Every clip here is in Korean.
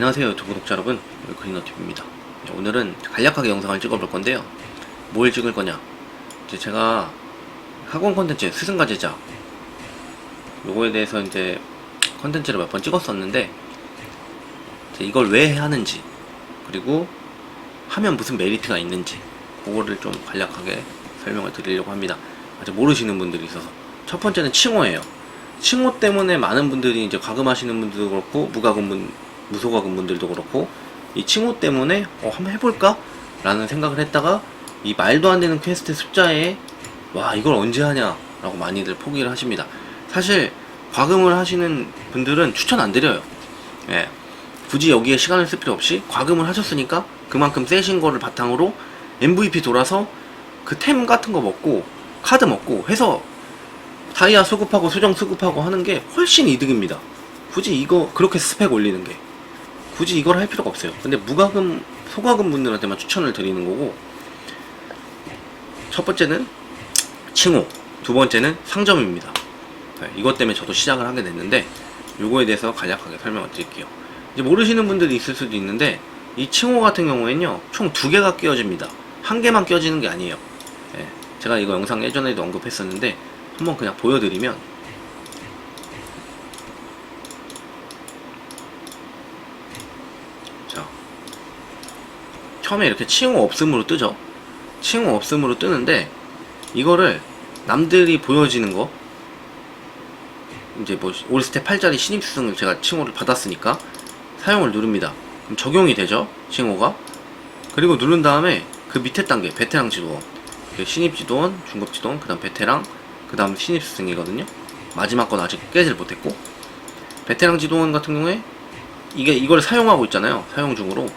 안녕하세요 유튜브 구독자 여러분. 그린너팁입니다. 오늘은 간략하게 영상을 찍어볼 건데요. 뭘 찍을 거냐? 이제 제가 학원 콘텐츠 스승과 제자. 요거에 대해서 이제 콘텐츠를 몇 번 찍었었는데 이걸 왜 하는지 그리고 하면 무슨 메리트가 있는지 그거를 좀 간략하게 설명을 드리려고 합니다. 아직 모르시는 분들이 있어서. 첫 번째는 칭호예요. 칭호 때문에 많은 분들이 이제 과금하시는 분들도 그렇고 무과금 분 무소과금 분들도 그렇고 이 칭호 때문에 어 한번 해볼까? 라는 생각을 했다가 이 말도 안 되는 퀘스트 숫자에 와 이걸 언제 하냐 라고 많이들 포기를 하십니다. 사실 과금을 하시는 분들은 추천 안 드려요. 예. 굳이 여기에 시간을 쓸 필요 없이 과금을 하셨으니까 그만큼 세신 거를 바탕으로 MVP 돌아서 그 템 같은 거 먹고 카드 먹고 해서 다이아 수급하고 수정 수급하고 하는 게 훨씬 이득입니다. 굳이 이거 그렇게 스펙 올리는 게 굳이 이걸 할 필요가 없어요. 근데 무과금 소과금 분들한테만 추천을 드리는 거고 첫 번째는 칭호, 두 번째는 상점입니다. 네, 이것 때문에 저도 시작을 하게 됐는데 요거에 대해서 간략하게 설명을 드릴게요. 이제 모르시는 분들이 있을 수도 있는데 이 칭호 같은 경우에는요 총 두 개가 끼워집니다. 한 개만 끼워지는 게 아니에요. 예, 제가 이거 영상 예전에도 언급했었는데 한번 그냥 보여드리면 자 처음에 이렇게 칭호 없음으로 뜨죠. 칭호 없음으로 뜨는데 이거를 남들이 보여지는 거 이제 뭐 올스텝 8짜리 신입수승을 제가 칭호를 받았으니까 사용을 누릅니다. 그럼 적용이 되죠 칭호가? 그리고 누른 다음에 그 밑에 단계 베테랑 지도원. 그 신입 지도원 중급 지도원 그 다음 베테랑 그 다음 신입수승이거든요. 마지막 건 아직 깨질 못했고. 베테랑 지도원 같은 경우에 이게 이걸 사용하고 있잖아요 사용 중으로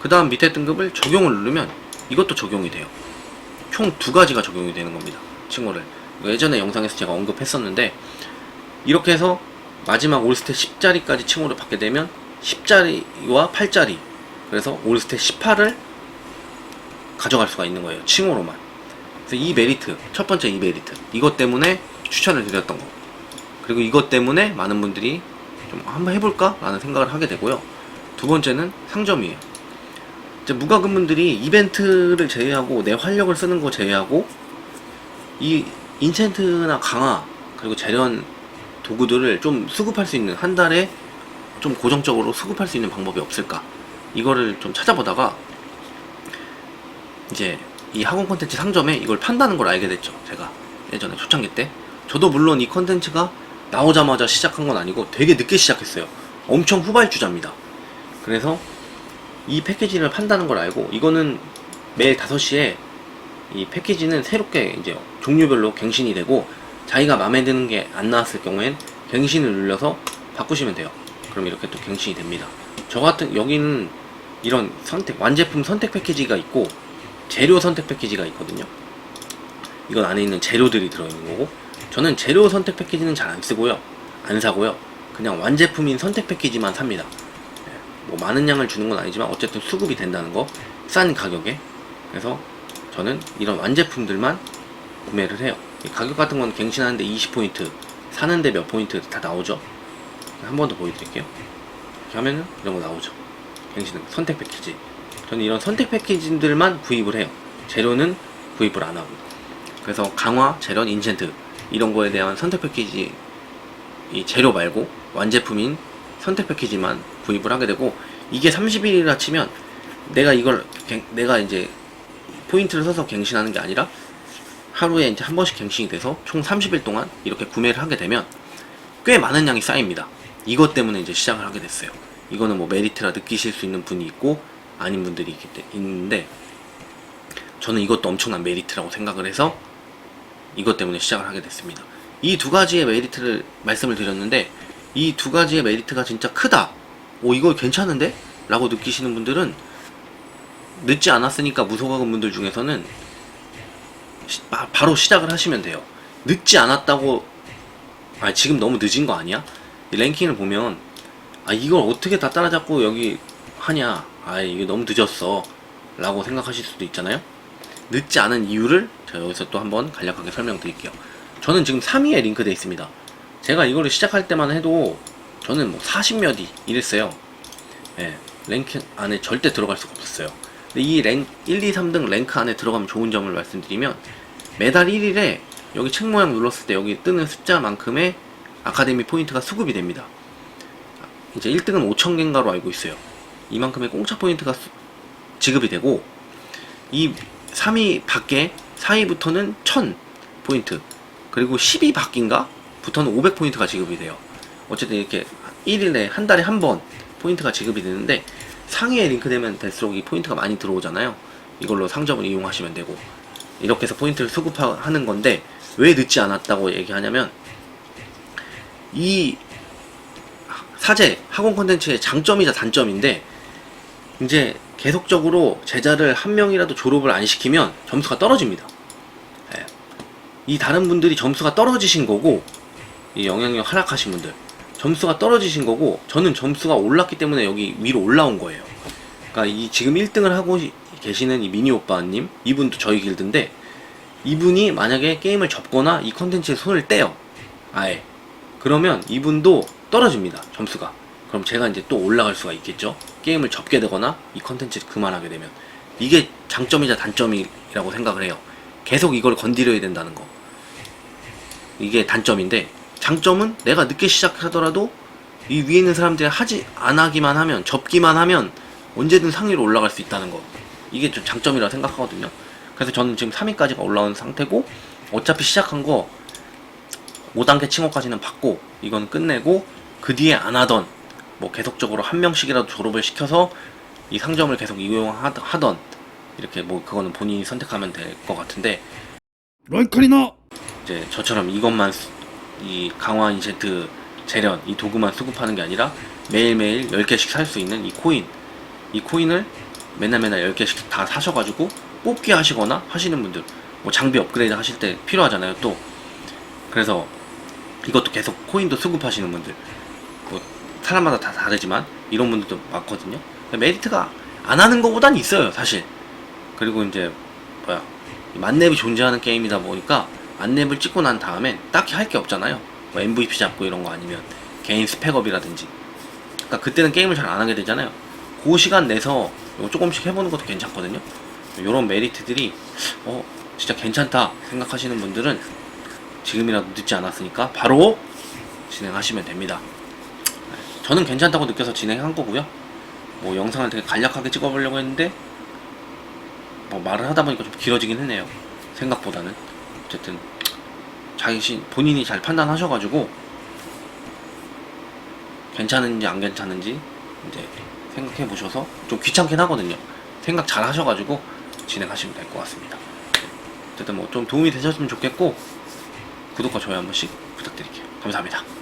그 다음 밑에 등급을 적용을 누르면 이것도 적용이 돼요. 총 두 가지가 적용이 되는 겁니다 칭호를. 예전에 영상에서 제가 언급했었는데 이렇게 해서 마지막 올스탯 10짜리까지 칭호를 받게 되면 10짜리와 8짜리 그래서 올스탯 18을 가져갈 수가 있는 거예요 칭호로만. 그래서 이 메리트 첫 번째 이 메리트 이것 때문에 추천을 드렸던 거. 그리고 이것 때문에 많은 분들이 좀 한번 해볼까 라는 생각을 하게 되고요. 두 번째는 상점이에요 이제 무과금 분들이 이벤트를 제외하고 내 활력을 쓰는 거 제외하고 이 인챈트나 강화 그리고 재련 도구들을 좀 수급할 수 있는 한 달에 좀 고정적으로 수급할 수 있는 방법이 없을까? 이거를 좀 찾아보다가 이제 이 학원 콘텐츠 상점에 이걸 판다는 걸 알게 됐죠 제가. 예전에 초창기 때. 저도 물론 이 콘텐츠가 나오자마자 시작한 건 아니고 되게 늦게 시작했어요. 엄청 후발주자입니다. 그래서 이 패키지를 판다는 걸 알고 이거는 매일 5시에 이 패키지는 새롭게 이제 종류별로 갱신이 되고 자기가 마음에 드는 게 안 나왔을 경우엔 갱신을 눌러서 바꾸시면 돼요 그럼 이렇게 또 갱신이 됩니다 저 같은 여기는 이런 선택 완제품 선택 패키지가 있고 재료 선택 패키지가 있거든요. 이건 안에 있는 재료들이 들어있는 거고 저는 재료 선택 패키지는 잘 안 쓰고요. 안 사고요. 그냥 완제품인 선택 패키지만 삽니다. 예, 뭐 많은 양을 주는 건 아니지만 어쨌든 수급이 된다는 거 싼 가격에 그래서 저는 이런 완제품들만 구매를 해요. 이 가격 같은 건 갱신하는데 20포인트 사는데 몇 포인트 다 나오죠. 한 번 더 보여드릴게요. 이렇게 하면은 이런 거 나오죠. 갱신은 선택 패키지 저는 이런 선택 패키지들만 구입을 해요. 재료는 구입을 안 하고. 그래서 강화, 재련, 인챈트 이런 거에 대한 선택 패키지 이 재료 말고 완제품인 선택 패키지만 구입을 하게 되고 이게 30일이라 치면 내가 이걸 갱- 내가 이제 포인트를 써서 갱신하는 게 아니라 하루에 이제 한 번씩 갱신이 돼서 총 30일 동안 이렇게 구매를 하게 되면 꽤 많은 양이 쌓입니다. 이것 때문에 이제 시작을 하게 됐어요. 이거는 뭐 메리트라 느끼실 수 있는 분이 있고 아닌 분들이 있기 때- 있는데 저는 이것도 엄청난 메리트라고 생각을 해서 이것 때문에 시작을 하게 됐습니다. 이 두 가지의 메리트를 말씀을 드렸는데 이 두 가지의 메리트가 진짜 크다. 오 이거 괜찮은데? 라고 느끼시는 분들은 늦지 않았으니까 무소가금 분들 중에서는 시- 바, 바로 시작을 하시면 돼요. 늦지 않았다고 아 지금 너무 늦은 거 아니야? 이 랭킹을 보면 아 이걸 어떻게 다 따라잡고 여기 하냐 아 이게 너무 늦었어 라고 생각하실 수도 있잖아요 늦지 않은 이유를 제가 여기서 또 한번 간략하게 설명드릴게요 저는 지금 3위에 링크되어 있습니다 제가 이거를 시작할 때만 해도 저는 뭐 40몇이 이랬어요 예, 랭크 안에 절대 들어갈 수가 없었어요. 근데 이 랭, 1, 2, 3등 랭크 안에 들어가면 좋은 점을 말씀드리면 매달 1일에 여기 책 모양 눌렀을 때 여기 뜨는 숫자만큼의 아카데미 포인트가 수급이 됩니다. 이제 1등은 5,000개인가로 알고 있어요. 이만큼의 공짜 포인트가 수- 지급이 되고 이 3위 밖에 4위부터는 1000 포인트 그리고 10위 밖인가 부터는 500 포인트가 지급이 돼요. 어쨌든 이렇게 1일에 한 달에 한 번 포인트가 지급이 되는데 상위에 링크되면 될수록 이 포인트가 많이 들어오잖아요. 이걸로 상점을 이용하시면 되고 이렇게 해서 포인트를 수급하는 건데 왜 늦지 않았다고 얘기하냐면 이 사제 학원 콘텐츠의 장점이자 단점인데 이제 계속적으로 제자를 한 명이라도 졸업을 안 시키면 점수가 떨어집니다. 예. 이 다른 분들이 점수가 떨어지신 거고 이 영향력 하락하신 분들 점수가 떨어지신 거고 저는 점수가 올랐기 때문에 여기 위로 올라온 거예요. 그러니까 이 지금 1등을 하고 계시는 이 미니 오빠님 이분도 저희 길드인데 이분이 만약에 게임을 접거나 이 컨텐츠에 손을 떼요. 아예. 그러면 이분도 떨어집니다. 점수가. 그럼 제가 이제 또 올라갈 수가 있겠죠. 게임을 접게 되거나 이 컨텐츠를 그만하게 되면 이게 장점이자 단점이라고 생각을 해요. 계속 이걸 건드려야 된다는 거. 이게 단점인데 장점은 내가 늦게 시작하더라도 이 위에 있는 사람들이 하지 안 하기만 하면 접기만 하면 언제든 상위로 올라갈 수 있다는 거. 이게 좀 장점이라 생각하거든요. 그래서 저는 지금 3위까지가 올라온 상태고 어차피 시작한 거 5단계 칭호까지는 받고 이건 끝내고 그 뒤에 안 하던 뭐 계속적으로 한 명씩이라도 졸업을 시켜서 이 상점을 계속 이용하던 이렇게 뭐 그거는 본인이 선택하면 될 것 같은데. 런카리나 이제 저처럼 이것만 이 강화 인챈트 재련 이 도구만 수급하는 게 아니라 매일매일 10개씩 살 수 있는 이 코인. 이 코인을 맨날 맨날 10개씩 다 사셔가지고 뽑기 하시거나 하시는 분들 뭐 장비 업그레이드 하실 때 필요하잖아요 또. 그래서 이것도 계속 코인도 수급하시는 분들 뭐 사람마다 다 다르지만 이런 분들도 많거든요. 메리트가 안 하는 것보단 있어요 사실. 그리고 이제 뭐야 이 만렙이 존재하는 게임이다 보니까 만렙을 찍고 난 다음엔 딱히 할 게 없잖아요. 뭐 MVP 잡고 이런 거 아니면 개인 스펙업이라든지. 그러니까 그때는 게임을 잘 안 하게 되잖아요. 그 시간 내서 조금씩 해보는 것도 괜찮거든요. 이런 메리트들이 어 진짜 괜찮다 생각하시는 분들은 지금이라도 늦지 않았으니까 바로 진행하시면 됩니다. 네, 저는 괜찮다고 느껴서 진행한 거고요. 뭐 영상을 되게 간략하게 찍어보려고 했는데 뭐 말을 하다 보니까 좀 길어지긴 했네요. 생각보다는 어쨌든 자신 본인이 잘 판단하셔가지고 괜찮은지 안 괜찮은지 이제 생각해 보셔서 좀 귀찮긴 하거든요. 생각 잘 하셔가지고 진행하시면 될 것 같습니다. 어쨌든 뭐 좀 도움이 되셨으면 좋겠고 구독과 좋아요 한 번씩 부탁드릴게요. 감사합니다.